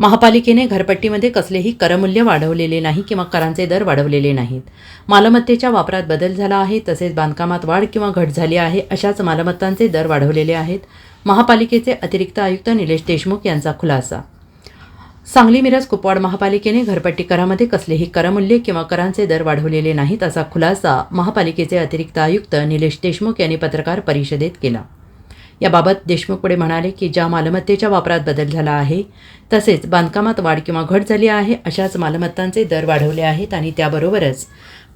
महापालिकेने घरपट्टीमध्ये कसलेही करमूल्य वाढवलेले नाही किंवा करांचे दर वाढवलेले नाहीत. मालमत्तेच्या वापरात बदल झाला आहे तसेच बांधकामात वाढ किंवा घट झाली आहे अशाच मालमत्तांचे दर वाढवलेले आहेत महापालिकेचे अतिरिक्त आयुक्त निलेश देशमुख यांचा खुलासा. सांगली मिरज कुपवाड महापालिकेने घरपट्टी करामध्ये कसलेही करमूल्य किंवा करांचे दर वाढवलेले नाहीत असा खुलासा महापालिकेचे अतिरिक्त आयुक्त निलेश देशमुख यांनी पत्रकार परिषदेत केला. याबाबत देशमुख पुढे म्हणाले की ज्या मालमत्तेच्या वापरात बदल झाला आहे तसेच बांधकामात वाढ किंवा घट झाली आहे अशाच मालमत्तांचे दर वाढवले आहेत आणि त्याबरोबरच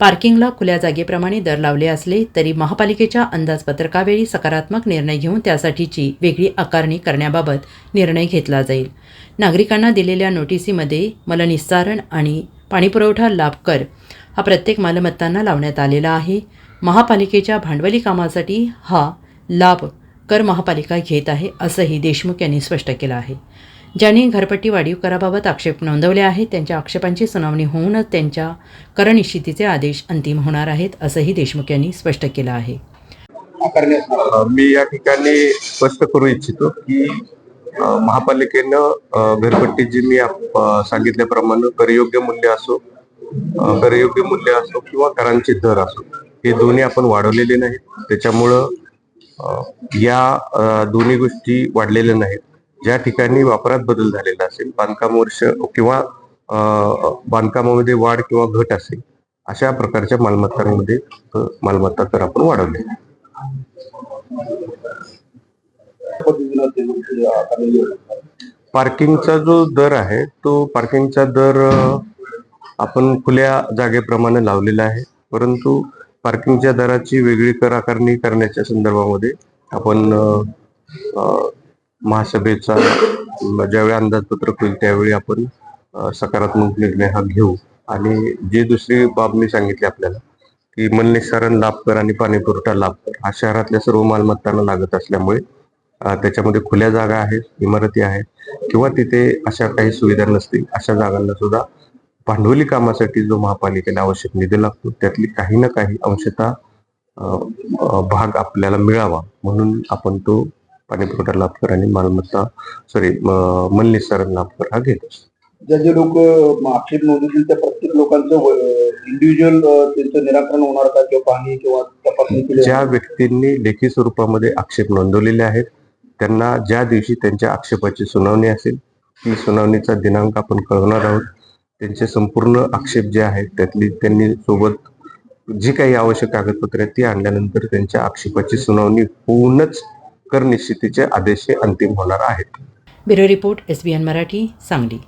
पार्किंगला खुल्या जागेप्रमाणे दर लावले असले तरी महापालिकेच्या अंदाजपत्रकावेळी सकारात्मक निर्णय घेऊन त्यासाठीची वेगळी आकारणी करण्याबाबत निर्णय घेतला जाईल. नागरिकांना दिलेल्या नोटिसीमध्ये मलनिस्सारण आणि पाणीपुरवठा लाभ कर हा प्रत्येक मालमत्तांना लावण्यात आलेला आहे. महापालिकेच्या भांडवली कामासाठी हा लाभ कर महापालिका घेत आहे असंही देशमुख यांनी स्पष्ट केलं आहे. ज्यांनी घरपट्टी वाढीव कराबाबत आक्षेप नोंदवले आहेत त्यांच्या आक्षेपांची सुनावणी होऊनच त्यांच्या करनिश्चितीचे आदेश अंतिम होणार आहेत असंही देशमुख यांनी स्पष्ट केलं आहे. मी या ठिकाणी स्पष्ट करू इच्छितो की महापालिकेनं घरपट्टी जी मी आप- सांगितल्याप्रमाणे करयोग्य मूल्य असो करयोग्य मूल्य असो किंवा करांचे दर असो हे दोन्ही आपण वाढवलेले नाहीत. त्याच्यामुळं या दोन्ही गोष्टी वाढलेल्या नाहीत. ज्या ठिकाणी वापरात बदल झालेला असेल बांधकाम वर्ष किंवा बांधकामामध्ये वाढ किंवा घट असेल अशा प्रकारच्या मालमत्तांमध्ये मालमत्ता कर आपण वाढवले. पार्किंगचा जो दर आहे तो पार्किंगचा दर आपण खुल्या जागेप्रमाणे लावलेला आहे. परंतु पार्किंगच्या दराची वेगळी कर आकारणी करण्याच्या संदर्भामध्ये आपण महासभेचा ज्यावेळी अंदाजपत्रक होईल त्यावेळी आपण सकारात्मक निर्णय हा घेऊ. आणि जे दुसरी बाब मी सांगितली आपल्याला की मलनिस्सारण लाभ कर आणि पाणी पुरवठा लाभ कर हा शहरातल्या सर्व मालमत्तांना लागत असल्यामुळे त्याच्यामध्ये खुल्या जागा आहेत इमारती आहेत किंवा तिथे अशा काही सुविधा नसतील अशा जागांना सुद्धा भांडवली कामासाठी जो महापालिकेला आवश्यक निधी लागतो त्यातली काही ना काही अंशतः भाग आपल्याला मिळावा. म्हणून आपण तो पाणी पुरवठा लाभ कर आणि मालमत्ता सॉरी मलनिस्सारण लाभ कर हा घेत ज्या जे लोक आक्षेप नोंदवतील त्या प्रत्येक लोकांचं इंडिव्हिज्युअल त्यांचं निराकरण होणार का? किंवा पाहणी किंवा तपासणी ज्या व्यक्तींनी लेखी स्वरूपामध्ये आक्षेप नोंदवलेले आहेत त्यांना ज्या दिवशी त्यांच्या आक्षेपाची सुनावणी असेल ती सुनावणीचा दिनांक आपण कळवणार आहोत. त्यांचे संपूर्ण आक्षेप जे आहेत त्यातली त्यांनी सोबत जी काही आवश्यक कागदपत्रे आहेत ती आणल्यानंतर त्यांच्या आक्षेपाची सुनावणी होऊनच करनिश्चितीचे आदेश हे अंतिम होणार आहेत. Bureau report S B N Marathi Sangli.